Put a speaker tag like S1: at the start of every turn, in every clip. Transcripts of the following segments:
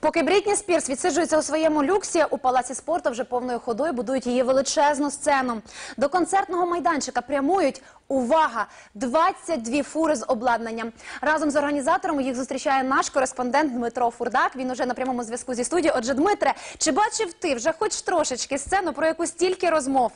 S1: Поки Брітні Спірс відсиджується у своєму люксі, у палаці спорту вже повною ходою будують її величезну сцену. До концертного майданчика прямують увага! 22 фури з обладнанням. Разом з організаторами їх зустрічає наш кореспондент Дмитро Фурдак. Він уже на прямому зв'язку зі студією. Отже, Дмитре, чи бачив ти вже хоч трошечки сцену, про яку стільки розмов?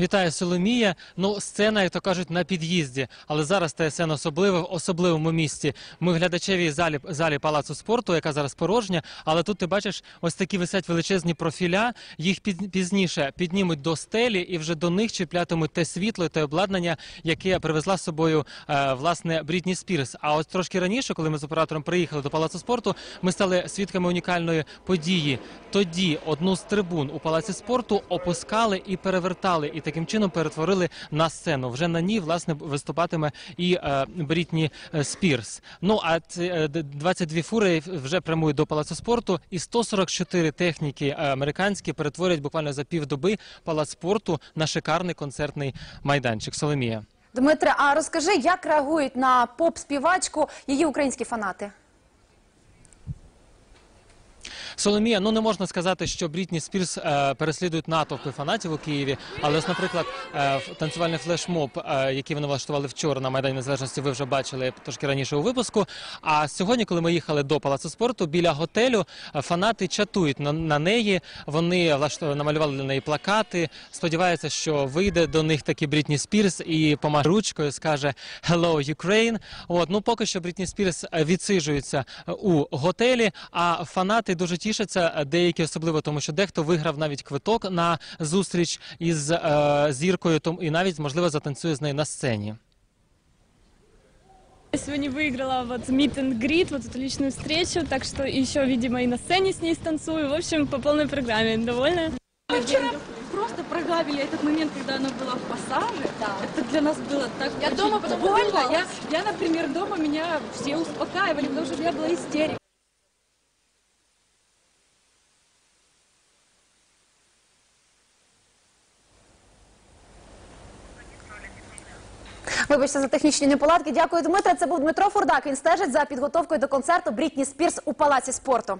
S2: Вітаю, Соломія. Ну, сцена, як то кажуть, на під'їзді. Але зараз ТСН особливо в особливому місці. Ми в глядачевій залі, залі палацу спорту, яка зараз порожня. Але тут ти бачиш, ось такі висять величезні профіля. Їх під, пізніше піднімуть до стелі, і вже до них чіплятимуть те світло, те обладнання, яке привезла з собою е, власне Брітні Спірс. А ось трошки раніше, коли ми з оператором приїхали до палацу спорту, ми стали свідками унікальної події. Тоді одну з трибун у палаці спорту опускали і перевертали, і таким чином перетворили на сцену. Вже на ній власне виступатиме і е, Брітні е, Спірс. Ну а ці, е, 22 фури вже прямують до палацу спорту, і 144 техніки американські перетворять буквально за півдоби палац спорту на шикарний концертний майданчик. Соломія.
S1: Дмитре, а розкажи, як реагують на поп-співачку її українські фанати?
S2: Соломія, ну не можна сказати, що Брітні Спірс е, переслідують натовпи фанатів у Києві. Але ось, наприклад, е, танцювальний флешмоб, е, який вони влаштували вчора на Майдані Незалежності, ви вже бачили трошки раніше у випуску. А сьогодні, коли ми їхали до палацу спорту, біля готелю е, фанати чатують на, неї. Вони влаштували, намалювали для неї плакати. Сподіваються, що вийде до них таки Брітні Спірс і помаже ручкою, скаже «Hello, Ukraine». От ну поки що Брітні Спірс е, відсиджується е, у готелі. А фанати дуже тішаться, е, деякі особливо, тому що дехто виграв навіть квиток на зустріч із е, зіркою, том і навіть можливо затанцює з нею на сцені.
S3: Я сегодня выиграла вот meet and greet, вот эту личную встречу, так что еще, видимо, и на сцене с ней станцую. В общем, по полной программе. Довольна?
S4: Мы вчера просто прогавили этот момент, когда она была в пассаже. Это для нас было так
S5: Я
S4: очень
S5: дома потом
S4: больно.
S5: волновалась.
S4: Я, я, например, дома меня все успокаивали, потому что у меня была истерика.
S1: Вибачте за технічні неполадки. Дякую, Дмитре. Це був Дмитро Фурдак. Він стежить за підготовкою до концерту Брітні Спірс у палаці спорту.